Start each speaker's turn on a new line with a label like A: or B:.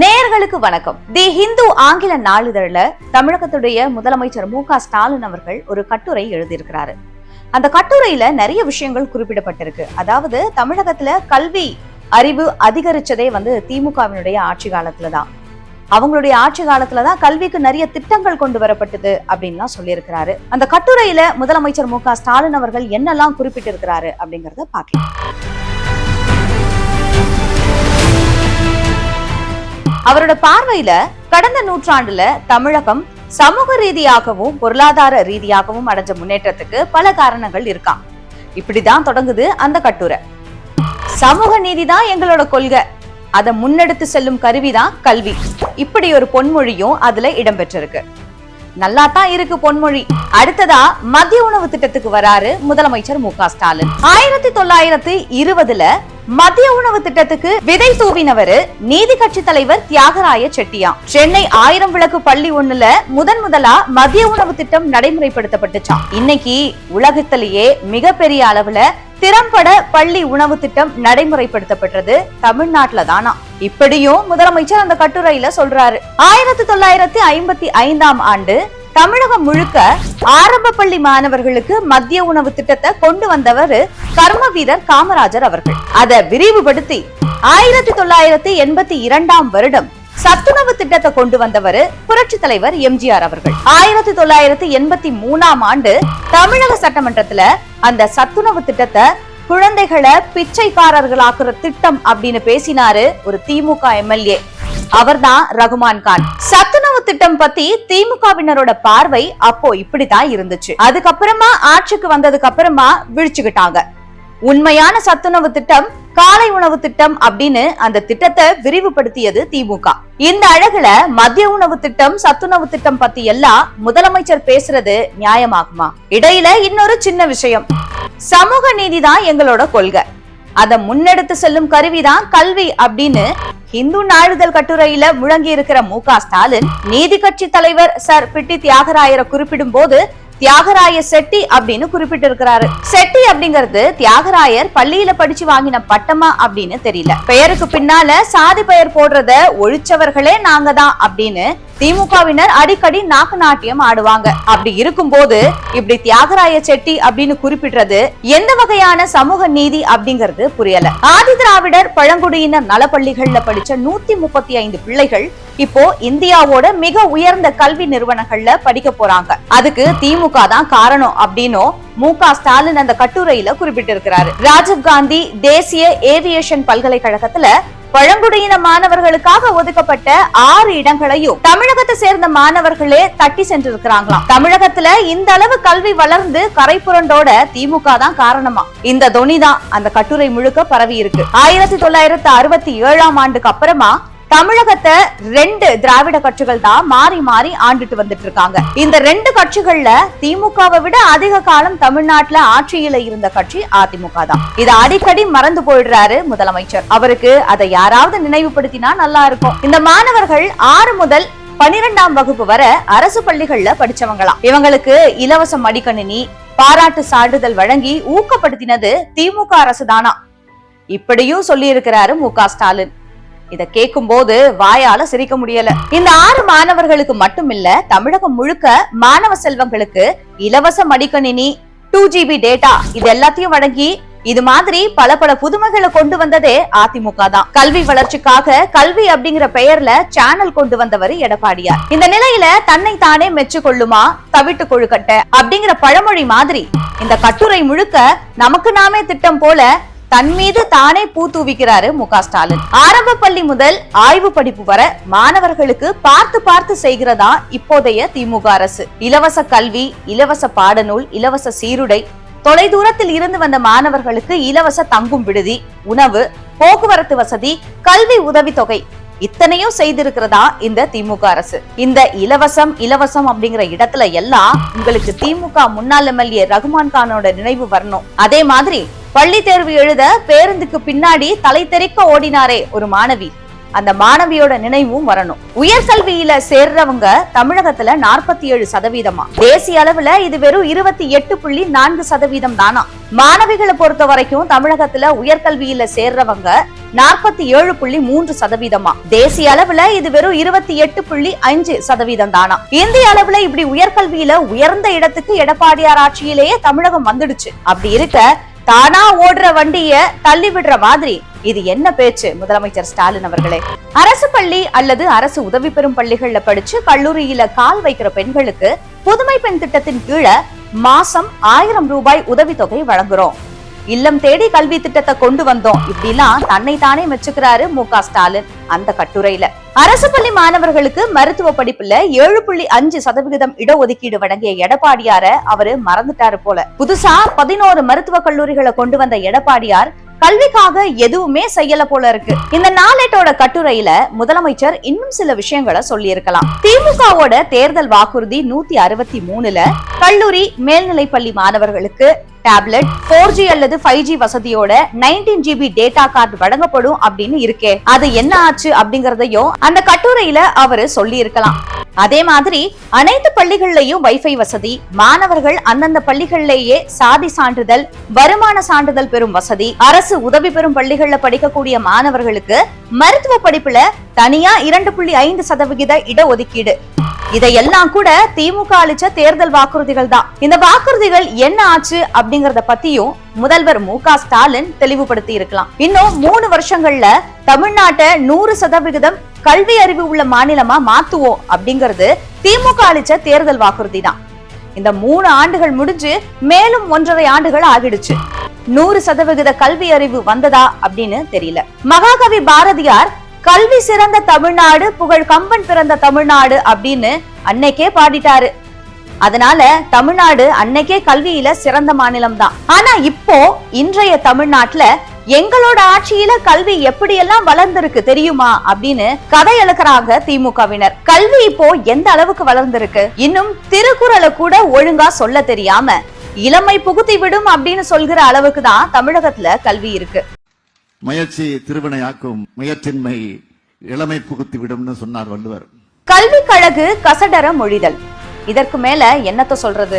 A: நேர்களுக்கு வணக்கம். தி ஹிந்து ஆங்கில நாளிதழ்ல தமிழகத்துடைய முதலமைச்சர் மு க ஸ்டாலின் அவர்கள் ஒரு கட்டுரை எழுதியிருக்கிறாரு. அந்த கட்டுரையில நிறைய விஷயங்கள் குறிப்பிடப்பட்டிருக்கு. அதாவது தமிழகத்துல கல்வி அறிவு அதிகரிச்சதே வந்து திமுகவினுடைய ஆட்சி காலத்துல தான் அவங்களுடைய ஆட்சி காலத்துல தான் கல்விக்கு நிறைய திட்டங்கள் கொண்டு வரப்பட்டது அப்படின்லாம் சொல்லியிருக்கிறாரு. அந்த கட்டுரையில முதலமைச்சர் மு க ஸ்டாலின் அவர்கள் என்னெல்லாம் குறிப்பிட்டிருக்கிறாரு அப்படிங்கறத பார்க்கலாம். அவரோட பார்வையில கடந்த நூற்றாண்டுல தமிழகம் சமூக ரீதியாகவும் பொருளாதார ரீதியாகவும் அடைஞ்ச முன்னேற்றத்துக்கு பல காரணங்கள் இருக்கான் இப்படிதான் தொடங்குது அந்த கட்டுரை. சமூக நீதி தான் எங்களோட கொள்கை. அதை முன்னெடுத்து செல்லும் கருவிதான் கல்வி. இப்படி ஒரு பொன்மொழியும் அதுல இடம்பெற்றிருக்கு. நல்லா தான் இருக்கு பொன்மொழி. அடுத்ததா மதிய உணவு திட்டத்துக்கு வராரு முதலமைச்சர் மு க ஸ்டாலின். ஆயிரத்தி தொள்ளாயிரத்தி இருபதுல மதிய உணவு திட்டத்துக்கு விதை தூவினவரு நீதி கட்சி தலைவர் தியாகராய செட்டியா. சென்னை ஆயிரம் விளக்கு பள்ளி ஒண்ணுல முதன் முதலா மதிய உணவு திட்டம் நடைமுறைப்படுத்தப்பட்டுச்சான் இன்னைக்கு உலகத்திலேயே மிகப்பெரிய அளவுல திறம்பட பள்ளி உணவு திட்டம் நடைமுறைப்படுத்தப்பட்டது தமிழ்நாட்டுல தானா. இப்படியும் முதலமைச்சர் அந்த கட்டுரையில சொல்றாரு. ஆயிரத்தி தொள்ளாயிரத்தி ஐம்பத்தி ஐந்தாம் ஆண்டு தமிழகம் முழுக்க ஆரம்ப பள்ளி மாணவர்களுக்கு மதிய உணவு திட்டத்தை கொண்டு வந்தவர் கர்ம வீரர் காமராஜர் அவர்கள். அதை விரிவுபடுத்தி ஆயிரத்தி தொள்ளாயிரத்தி எண்பத்தி இரண்டாம் வருடம் சத்துணவு திட்டத்தை கொண்டு வந்தவர் புரட்சி தலைவர் எம்ஜிஆர் அவர்கள். ஆயிரத்தி தொள்ளாயிரத்தி எண்பத்தி மூணாம் ஆண்டு தமிழக சட்டமன்றத்துல அந்த சத்துணவு திட்டத்தை குழந்தைகளை பிச்சைக்காரர்களாக்குற திட்டம் அப்படின்னு பேசினாரு ஒரு திமுக எம்எல்ஏ. அவர்தான் ரகுமான் கான். சத்துணவு திட்டம் பத்தி திமுகவினரோட பார்வை அப்போ இப்படிதான் இருந்துச்சு. அதுக்கப்புறமா ஆட்சிக்கு வந்ததுக்கு அப்புறமா விழிச்சுக்கிட்டாங்க. உண்மையான சத்துணவு திட்டம் காலை உணவு திட்டம் அப்படின்னு அந்த திட்டத்தை விரிவுபடுத்தியது திமுக. இந்த அழகுல மதிய உணவு திட்டம் சத்துணவு திட்டம் பத்தி எல்லாம் முதலமைச்சர் பேசுறது நியாயமாகுமா? இடையில இன்னொரு சின்ன விஷயம். சமூக நீதிதான் எங்களோட கொள்கை. அதை முன்னெடுத்து செல்லும் கருவிதான் கல்வி அப்படின்னு இந்து நாளிதழ் கட்டுரையில முழங்கி இருக்கிற மு ஸ்டாலின் நீதி கட்சி தலைவர் சர் பிட்டி தியாகராயரை குறிப்பிடும் போது தியாகராய செட்டி அப்படின்னு குறிப்பிட்டிருக்கிறாரு. செட்டி அப்படிங்கிறது தியாகராயர் பள்ளியில படிச்சு வாங்கின பட்டமா அப்படின்னு தெரியல. பெயருக்கு பின்னால சாதி பெயர் போடுறத ஒழிச்சவர்களே நாங்க தான் அப்படின்னு திமுகவினர் அடிக்கடி நாக்கு நாட்டியம் ஆடுவாங்க. அப்படி இருக்கும் போது இப்படி தியாகராய செட்டி அப்படின்னு குறிப்பிடுறது எந்த வகையான சமூக நீதி அப்படிங்கிறது புரியல. ஆதி திராவிடர் பழங்குடியினர் நலப்பள்ளிகள்ல படிச்ச நூத்தி முப்பத்தி ஐந்து பிள்ளைகள் இப்போ இந்தியாவோட மிக உயர்ந்த கல்வி நிறுவனங்கள்ல படிக்க போறாங்க. அதுக்கு திமுக தான் காரணம் அப்படின்னும் மு க ஸ்டாலின் அந்த கட்டுரையில குறிப்பிட்டிருக்கிறாரு. ராஜீவ் காந்தி தேசிய ஏவியேஷன் பல்கலைக்கழகத்துல பழங்குடியின மாணவர்களுக்காக ஒதுக்கப்பட்ட ஆறு இடங்களையும் தமிழகத்தை சேர்ந்த மாணவர்களே தட்டி சென்றிருக்கிறாங்களாம். தமிழகத்துல இந்த அளவு கல்வி வளர்ந்து கரை புரண்டோட திமுக தான் காரணமா. இந்த தொனிதான் அந்த கட்டுரை முழுக்க பரவி இருக்கு ஆயிரத்தி தொள்ளாயிரத்தி அறுபத்தி ஏழாம் ஆண்டுக்கு அப்புறமா தமிழகத்தை ரெண்டு திராவிட கட்சிகள் தான் மாறி மாறி ஆண்டுட்டு வந்துட்டு இருக்காங்க இந்த ரெண்டு கட்சிகள்ல திமுகவை விட அதிக காலம் தமிழ்நாட்டுல ஆட்சியில இருந்த கட்சி அதிமுக தான் இதை அடிக்கடி மறந்து போயிடுறாரு முதலமைச்சர். அவருக்கு அதை யாராவது நினைவுபடுத்தினா நல்லா இருக்கும். இந்த மாணவர்கள் ஆறு முதல் பனிரெண்டாம் வகுப்பு வரை அரசு பள்ளிகள்ல படிச்சவங்களாம். இவங்களுக்கு இலவச மடிக்கணினி பாராட்டு சான்றிதழ் வழங்கி ஊக்கப்படுத்தினது திமுக அரசு தானா இப்படியும் சொல்லி இருக்கிறாரு மு க ஸ்டாலின். இத கேட்கும் போது வாயால சிரிக்க முடியல. இந்த ஆறு மாணவர்களுக்கு மட்டுமில்ல தமிழகம் முழுக்க மாணவ செல்வங்களுக்கு இலவச மடிக்கணினி டூ ஜிபி டேட்டா இது எல்லாத்தையும் வழங்கி இது மாதிரி பல பல புதுமைகளை கொண்டு வந்ததே அதிமுக தான். கல்வி வளர்ச்சிக்காக கல்வி அப்படிங்கிற பெயர்ல சேனல் கொண்டு வந்தவர் எடப்பாடியார். இந்த நிலையில தன்னை தானே மெச்சு கொள்ளுமா தவிட்டு கொழுக்கட்ட அப்படிங்கிற பழமொழி மாதிரி இந்த கட்டுரை முழுக்க நமக்கு நாமே திட்டம் போல தன் மீது தானே பூ தூவிக்கிறாரு மு க ஸ்டாலின். ஆரம்ப பள்ளி முதல் ஆய்வு படிப்பு வரை மாணவர்களுக்கு பார்த்து பார்த்து செய்கிறதா இப்போதைய திமுக அரசு. இலவச கல்வி இலவச பாடநூல் இலவச சீருடை தொலைதூரத்தில் இருந்து வந்த மாணவர்களுக்கு இலவச தங்கும் விடுதி உணவு போக்குவரத்து வசதி கல்வி உதவித்தொகை இத்தனையும் செய்திருக்கிறதா இந்த திமுக அரசு. இந்த இலவசம் இலவசம் அப்படிங்கிற இடத்துல எல்லாம் உங்களுக்கு திமுக முன்னாள் எம்எல்ஏ ரகுமான் கானோட நினைவு வரணும். அதே மாதிரி பள்ளி தேர்வு எழுத பேருந்துக்கு பின்னாடி தலை தெறிக்க ஓடினாரே ஒரு மாணவி. அந்த மாணவியோட நினைவும் வரணும். உயர்கல்வியில சேர்றவங்க தமிழகத்துல நாற்பத்தி ஏழு சதவீதமா. தேசிய அளவுல இது வெறும் இருபத்தி எட்டு புள்ளி நான்கு சதவீதம் தானா. மாணவிகளை பொறுத்த வரைக்கும் தமிழகத்துல உயர்கல்வியில சேர்றவங்க நாற்பத்தி ஏழு புள்ளி மூன்று சதவீதமா. தேசிய அளவுல இது வெறும் இருபத்தி எட்டு புள்ளி அஞ்சு சதவீதம் தானா. இந்திய அளவுல இப்படி உயர்கல்வியில உயர்ந்த இடத்துக்கு எடப்பாடியார் ஆட்சியிலேயே தமிழகம் வந்துடுச்சு. அப்படி இருக்க தானா ஓடுற வண்டிய தள்ளி விடுற மாதிரி. இது என்ன பேச்சு? முதலமைச்சர் ஸ்டாலின் அவர்களே. அரசு பள்ளி அல்லது அரசு உதவி பெறும் பள்ளிகள்ல படிச்சு கல்லூரியில கால் வைக்கிற பெண்களுக்கு புதுமை பெண் திட்டத்தின் கீழே மாசம் ஆயிரம் ரூபாய் உதவித்தொகை வழங்குறோம். இல்லம் தேடி கல்வி திட்டத்தை கொண்டு வந்தோம். இப்படிலாம் தன்னை தானே மெச்சுக்கிறாரு மு க ஸ்டாலின். அந்த கட்டுரையில. அரசு பள்ளி மாணவர்களுக்கு மருத்துவ படிப்புல ஏழு புள்ளி அஞ்சு சதவிகிதம் இடஒதுக்கீடு வழங்கிய எடப்பாடியார அவரு மறந்துட்டாரு போல. புதுசா பதினோரு மருத்துவ கல்லூரிகளை கொண்டு வந்த எடப்பாடியார் கல்விக்காக எதுவுமே செய்யல போல இருக்கு. இந்த நாளேட்டோட கட்டுரையில முதலமைச்சர் இன்னும் சில விஷயங்களை சொல்லி இருக்கலாம் திமுகவோட தேர்தல் வாக்குறுதி நூத்தி அறுபத்தி மூணுல கல்லூரி மேல்நிலை பள்ளி மாணவர்களுக்கு டேப்லெட் போர் ஜி அல்லது ஃபைவ் ஜி வசதியோட நைன்டீன் ஜிபி டேட்டா கார்டு வழங்கப்படும் அப்படின்னு இருக்கே. அது என்ன ஆச்சு? ஆச்சு அப்படிங்கறதையும் அந்த கட்டுரையில அவரு சொல்லி இருக்கலாம் அதே மாதிரி அனைத்து பள்ளிகள்லயும் வைஃபை வசதி மாணவர்கள் அந்தந்த பள்ளிகள்லேயே சாதி சான்றிதழ் வருமான சான்றிதழ் பெறும் வசதி அரசு உதவி பெறும் பள்ளிகள்ல படிக்கக்கூடிய மாணவர்களுக்கு மருத்துவ படிப்புல தனியா இரண்டு புள்ளி ஐந்து சதவிகித இடஒதுக்கீடு இதையெல்லாம் கூட திமுக அளிச்ச தேர்தல் வாக்குறுதிகள் தான். இந்த வாக்குறுதிகள் என்ன ஆச்சு அப்படிங்கறத பத்தியும் முதல்வர் மு க ஸ்டாலின் தெளிவுபடுத்தி இருக்கலாம். இன்னும் மூணு வருஷங்கள்ல தமிழ்நாட்டை நூறு சதவிகிதம் கல்வி அறிவு உள்ள மாநிலமா மாத்துவோம் அப்படிங்கிறது திமுக அளிச்ச தேர்தல் வாக்குறுதி தான். இந்த மூணு ஆண்டுகள் முடிஞ்சு மேலும் ஒன்றரை ஆண்டுகள் ஆகிடுச்சு. நூறு சதவிகித கல்வி அறிவு வந்ததா அப்படின்னு தெரியல. மகாகவி பாரதியார் கல்வி சிறந்த தமிழ்நாடு புகழ் கம்பன் பிறந்த தமிழ்நாடு அப்படின்னு அன்னைக்கே பாடிட்டாரு. அதனால தமிழ்நாடு அன்னைக்கே கல்வியில சிறந்த மாநிலம் தான் ஆனா இப்போ இன்றைய தமிழ்நாட்டுல எங்களோட ஆட்சியில கல்வி எப்படியெல்லாம் வளர்ந்திருக்கு தெரியுமா அப்படின்னு கதை எழுக்கிறாங்க திமுகவினர். கல்வி இப்போ எந்த அளவுக்கு வளர்ந்திருக்கு? இன்னும் திருக்குறளை கூட ஒழுங்கா சொல்ல தெரியாம இளமை புகுத்தி விடும் அப்படின்னு சொல்கிற அளவுக்கு தான் தமிழகத்துல கல்வி இருக்கு.
B: முயற்சி திருவினையாக்கும் முயற்சின்மை இளமை புகுத்தி விடும்னு சொன்னார் வள்ளுவர்.
A: கல்வி கழகு கசடர மொழிதல். இதற்கு மேல என்னத்த சொல்றது?